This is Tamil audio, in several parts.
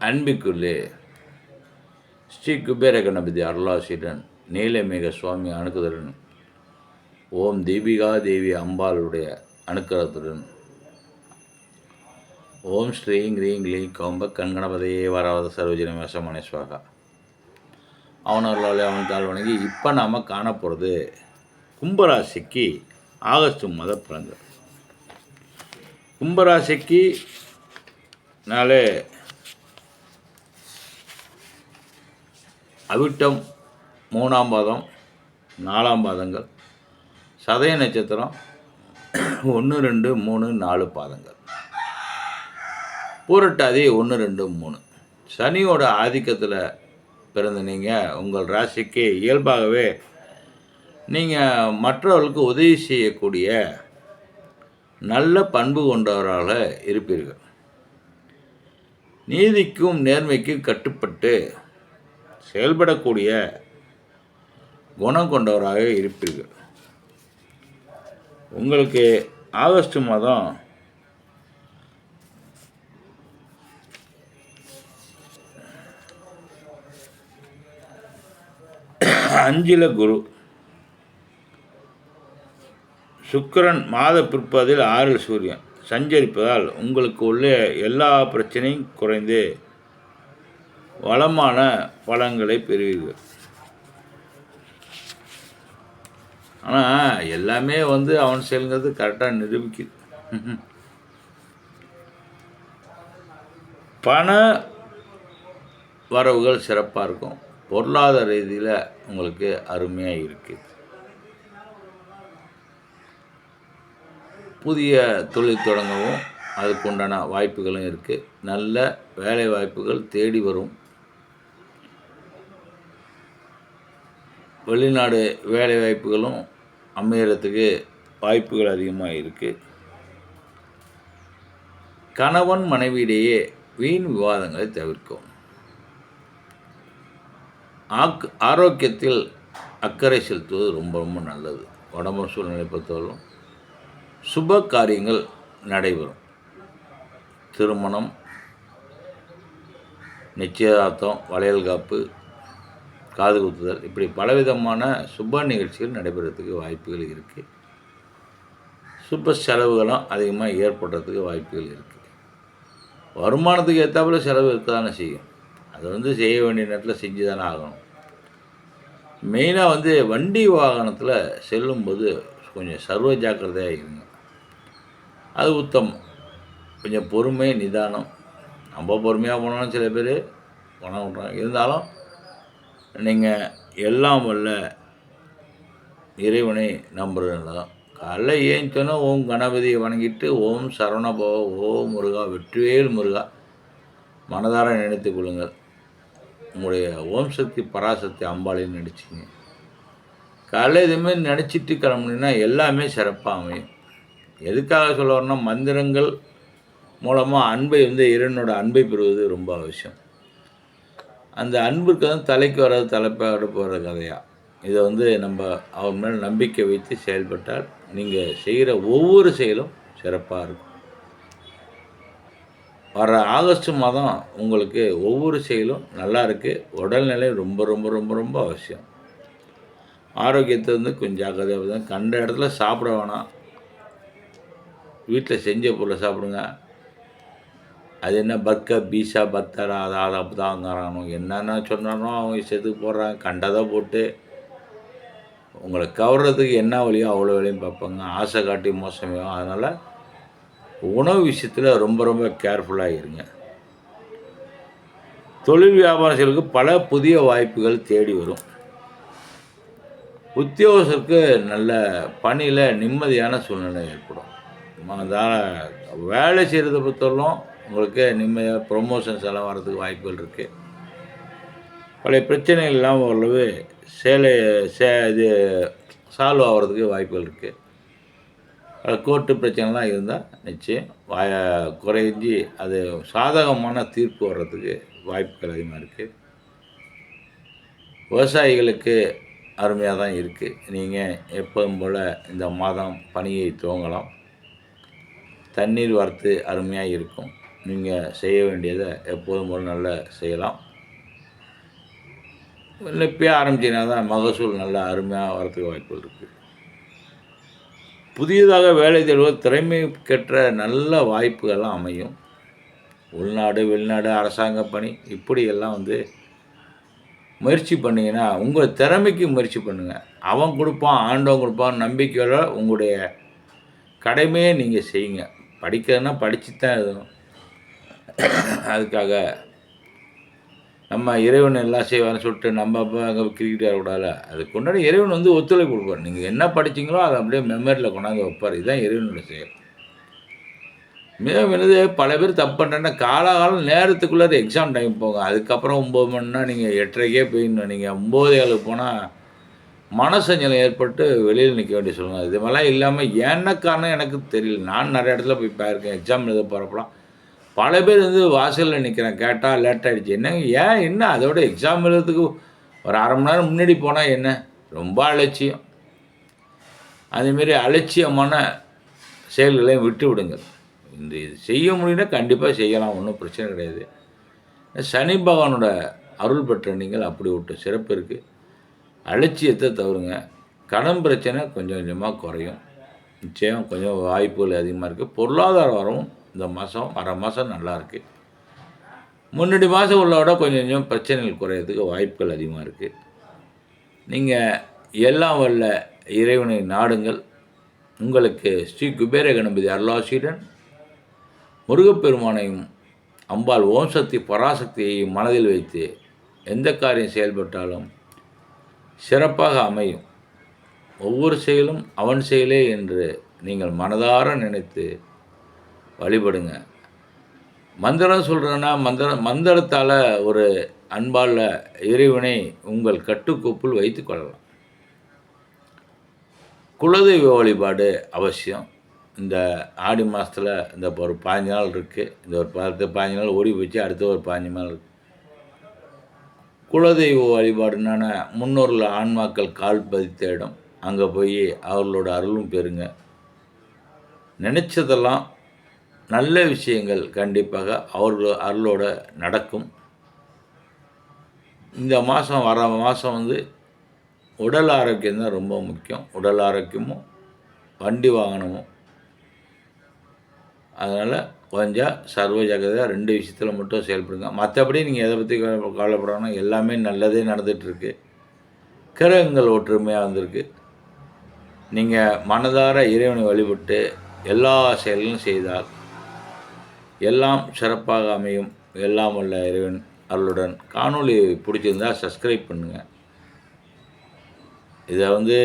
அன்பிக்குள்ளே ஸ்ரீ குபேர கணபதி அருளாசிடன் நீலமேக சுவாமி அணுக்குதலன் ஓம் தீபிகா தேவி அம்பாளுடைய அணுக்கரத்துடன் ஓம் ஸ்ரீங் ரீங் லீங் கௌம்ப கண்கணபதையே வராத சர்வஜன சுவாகா. அவனர்களாலே அவன் தாழ் வணங்கி இப்போ நாம் காண போகிறது கும்பராசிக்கு ஆகஸ்ட் மத பிறந்த கும்பராசிக்கு நாளே அவிட்டம் மூணாம் பாதம் நாலாம் பாதங்கள். சதய நட்சத்திரம் ஒன்று ரெண்டு மூணு நாலு பாதங்கள். பூரட்டாதி ஒன்று ரெண்டு மூணு. சனியோட ஆதிக்கத்தில் பிறந்த நீங்கள் உங்கள் ராசிக்கு இயல்பாகவே நீங்கள் மற்றவர்களுக்கு உதவி செய்யக்கூடிய நல்ல பண்பு கொண்டவராக இருப்பீர்கள். நீதிக்கும் நேர்மைக்கும் கட்டுப்பட்டு செயல்படக்கூடிய குணம் கொண்டவராக இருப்பீர்கள். உங்களுக்கு ஆகஸ்ட் மாதம் அஞ்சில் குரு. சுக்கிரன் மாத பிற்பதில் ஆறில் சூரியன். சஞ்சரிப்பதால் உங்களுக்கு உள்ள எல்லா பிரச்சனையும் குறைந்து வளமான பழங்களை பெறுவீர்கள். ஆனால் எல்லாமே வந்து அவன் செயலுங்கிறது கரெக்டாக நிரூபிக்குது. பண வரவுகள் சிறப்பாக இருக்கும். பொருளாதார ரீதியில் உங்களுக்கு அருமையாக இருக்குது புதிய தொழில் தொடங்கவும் அதுக்கு உண்டான வாய்ப்புகளும் இருக்குது நல்ல வேலை வாய்ப்புகள் தேடி வரும். வெளிநாடு வேலை வாய்ப்புகளும் அமையறதுக்கு வாய்ப்புகள் அதிகமாக இருக்குது கணவன் மனைவியிடையே வீண் விவாதங்களை தவிர்க்கும். ஆக் ஆரோக்கியத்தில் அக்கறை செலுத்துவது ரொம்ப ரொம்ப நல்லது. உடம்பு சூழ்நிலை பொறுத்தவரைக்கும் சுப காரியங்கள் நடைபெறும். திருமணம் நிச்சயதார்த்தம் வளையல் காப்பு காது குத்துதல் இப்படி பலவிதமான சுப நிகழ்ச்சிகள் நடைபெறத்துக்கு வாய்ப்புகள் இருக்குது சுப செலவுகளும் அதிகமாக ஏற்படுறதுக்கு வாய்ப்புகள் இருக்குது வருமானத்துக்கு ஏற்றாப்புல செலவு இருக்க தானே செய்யும். அது வந்து செய்ய வேண்டிய நேரத்தில் செஞ்சு தானே ஆகணும். மெயினாக வந்து வண்டி வாகனத்தில் செல்லும்போது கொஞ்சம் சர்வ ஜாக்கிரதையாக இருங்க. அது உத்தமம். கொஞ்சம் பொறுமை நிதானம். நம்ம பொறுமையாக போனாலும் சில பேர் பண்ண விட்றாங்க. இருந்தாலும் நீங்கள் எல்லாம் வல்ல இறைவனை நம்புறது தான். காலைல ஏஞ்சோன்னா ஓம் கணபதியை வணங்கிட்டு ஓம் சரவணபவ ஓம் முருகா வெற்றிவேல் முருகா மனதார நினைத்து கொள்ளுங்கள். உங்களுடைய ஓம் சக்தி பராசக்தி அம்பாளையும் நினச்சிங்க காலைல இதுமாரி நினச்சிட்டு கிளம்புனீங்கன்னா எல்லாமே சிறப்பாக அமையும். எதுக்காக சொல்ல வரணும்னா மந்திரங்கள் மூலமாக அன்பை வந்து இறைவனோட அன்பை பெறுவது ரொம்ப அவசியம். அந்த அன்புக்கு வந்து தலைக்கு வராது தலைப்பாடு போகிற கதையாக இதை வந்து நம்ம அவர் மேல் நம்பிக்கை வைத்து செயல்பட்டால் நீங்கள் செய்கிற ஒவ்வொரு செயலும் சிறப்பாக இருக்கும். வர ஆகஸ்ட் மாதம் உங்களுக்கு ஒவ்வொரு செயலும் நல்லா இருக்குது உடல்நிலை ரொம்ப ரொம்ப ரொம்ப ரொம்ப அவசியம். ஆரோக்கியத்தை வந்து கொஞ்சம் ஜாக்கிரதையாக தான். கண்ட இடத்துல சாப்பிட வேணாம். வீட்டில் செஞ்ச பொருளை சாப்பிடுங்க. அது என்ன பர்கர் பீஷா பத்தர் அதை அதை தாங்கிறானோ என்னென்ன சொன்னானோ அவங்க இஷ்டத்துக்கு போடுறாங்க கண்டதை போட்டு உங்களை கவர்றதுக்கு என்ன வழியோ அவ்வளோ வழியும் பார்ப்பாங்க. ஆசை காட்டி மோசமையும் அதனால் உணவு விஷயத்தில் ரொம்ப ரொம்ப கேர்ஃபுல்லாக இருங்க. தொழில் வியாபாரங்களுக்கு பல புதிய வாய்ப்புகள் தேடி வரும். உத்தியோகத்திற்கு நல்ல பணியில் நிம்மதியான சூழ்நிலை ஏற்படும். அதனால் வேலை செய்கிறத பொறுத்தவரைக்கும் உங்களுக்கு நிம்மதியாக ப்ரொமோஷன்ஸ் எல்லாம் வர்றதுக்கு வாய்ப்புகள் இருக்குது பழைய பிரச்சனைகள் இல்லாமல் ஓரளவு சேலை சே இது சால்வ் ஆகிறதுக்கு வாய்ப்புகள் இருக்குது கோர்ட்டு பிரச்சனைலாம் இருந்தால் நிச்சயம் வாய குறைஞ்சி அது சாதகமான தீர்ப்பு வர்றதுக்கு வாய்ப்புகள் அதிகமாக இருக்குது விவசாயிகளுக்கு அருமையாக தான் இருக்குது நீங்கள் எப்போதும் போல் இந்த மாதம் பணியை துவங்கலாம். தண்ணீர் வரத்து அருமையாக இருக்கும். நீங்கள் செய்ய வேண்டியதை எப்போதும் போல் நல்லா செய்யலாம். இல்லை ஆரம்பிச்சிங்கன்னா தான் மகசூல் நல்லா அருமையாக வரத்துக்கு வாய்ப்புகள் இருக்குது புதியதாக வேலை தேடுவது திறமைக்கேற்ற நல்ல வாய்ப்புகள்லாம் அமையும். உள்நாடு வெளிநாடு அரசாங்க பணி இப்படியெல்லாம் வந்து முயற்சி பண்ணிங்கன்னா உங்கள் திறமைக்கு முயற்சி பண்ணுங்கள் அவன் கொடுப்பான் ஆண்டவன் கொடுப்பான் நம்பிக்கையோட உங்களுடைய கடமையை நீங்கள் செய்யுங்க. படிக்கிறதுனா படித்து தான் எழுதணும். அதுக்காக நம்ம இறைவன் எல்லாம் செய்வார்னு சொல்லிட்டு நம்ம அப்போ அங்கே கிரிக்கெட் ஆடக்கூடாது அதுக்கு கொண்டாடி இறைவன் வந்து ஒத்துழைப்பு கொடுப்பார். நீங்கள் என்ன படிச்சீங்களோ அதை அப்படியே மெமரியில் கொண்டாந்து வைப்பார். இதுதான் இறைவனோட செயல். மிக வினது பல பேர் தப்பு பண்ணுறேன்னா காலாகாலம் நேரத்துக்குள்ளே எக்ஸாம் டைம் போங்க அதுக்கப்புறம் ஒம்பது மணினா நீங்கள் எட்டரைக்கே போயிடணும். நீங்கள் ஒம்பது ஏழுக்கு போனால் மனசஞ்சலம் ஏற்பட்டு வெளியில் நிற்க வேண்டிய சொல்லுங்கள் இது மாதிரிலாம் இல்லாமல் என்ன காரணம் எனக்கு தெரியல. நான் நிறைய இடத்துல போய் பாருக்கேன் எக்ஸாம் எழுத போகிறப்பலாம் பல பேர் வந்து வாசலில் நிற்கிறேன் கேட்டால் லேட் ஆகிடுச்சு என்னங்க ஏன் என்ன? அதோட எக்ஸாம் எழுதுறதுக்கு ஒரு அரை மணி நேரம் முன்னாடி போனால் என்ன? ரொம்ப அலட்சியம். அதேமாரி அலட்சியமான செயல்களையும் விட்டு விடுங்கள் இந்த இது செய்ய முடியும்னா கண்டிப்பாக செய்யலாம் ஒன்றும் பிரச்சனை கிடையாது. சனி பகவானோட அருள் பெற்ற நீங்கள் அப்படி விட்டு சிறப்பு இருக்குது அலட்சியத்தை தவறுங்க. கடன் பிரச்சனை கொஞ்சம் கொஞ்சமாக குறையும். நிச்சயம் கொஞ்சம் வாய்ப்புகள் அதிகமாக இருக்குது பொருளாதார வரவும் இந்த மாதம் வர மாதம் நல்லாயிருக்கு முன்னாடி மாதம் உள்ளோட கொஞ்சம் கொஞ்சம் பிரச்சனைகள் குறையிறதுக்கு வாய்ப்புகள் அதிகமாக இருக்குது நீங்கள் எல்லாம் வல்ல இறைவனை நாடுங்கள். உங்களுக்கு ஸ்ரீ குபேர கணபதி அருளாசியுடன் முருகப்பெருமானையும் அம்பாள் ஓம் சக்தி பராசக்தியையும் மனதில் வைத்து எந்த காரியம் செயல்பட்டாலும் சிறப்பாக அமையும். ஒவ்வொரு செயலும் அவன் செயலே என்று நீங்கள் மனதார நினைத்து வழிபடுங்க. மந்திரம் சொல்கிறேன்னா மந்திரம் மந்திரத்தால் ஒரு அன்பால் இறைவனை உங்கள் கட்டுக்கோப்பில் வைத்து கொள்ளலாம். குலதெய்வ வழிபாடு அவசியம். இந்த ஆடி மாதத்தில் இந்த ஒரு பாஞ்சு நாள் இருக்குது இந்த ஒரு பத்து பாஞ்சு நாள் ஓடி போச்சு அடுத்த ஒரு பாஞ்சு நாள் இருக்குது குலதெய்வ வழிபாடுனான முன்னோரில் ஆன்மாக்கள் கால் பதித்த இடம். அங்கே போய் அவர்களோட அருளும் பெறுங்க. நினச்சதெல்லாம் நல்ல விஷயங்கள் கண்டிப்பாக அவர்கள் அருளோட நடக்கும். இந்த மாதம் வர மாதம் வந்து உடல் ஆரோக்கியம் தான் ரொம்ப முக்கியம். உடல் ஆரோக்கியமும் வண்டி வாகனமும். அதனால் கொஞ்சம் சர்வ ஜகதியாக ரெண்டு விஷயத்தில் மட்டும் செயல்படுங்க. மற்றபடி நீங்கள் எதை பற்றி கவலைப்படணும் எல்லாமே நல்லதே நடந்துகிட்ருக்கு கிரகங்கள் ஒற்றுமையாக வந்திருக்கு. நீங்கள் மனதார இறைவனை வழிபட்டு எல்லா செயல்களும் செய்தால் எல்லாம் சிறப்பாக அமையும். எல்லாம் வல்ல இறைவன் அருளுடன். காணொளி பிடிச்சிருந்தா சப்ஸ்கிரைப் பண்ணுங்கள் இதை வந்து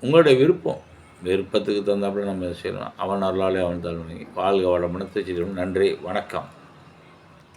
உங்களுடைய விருப்பம். விருப்பத்துக்கு தகுந்தாப்புல நம்ம செய்யலாம். அவன் அருளாலே அவன் தலைவணி வாழ்க வளமுடன் திருச்சிடும் நன்றி. வணக்கம்.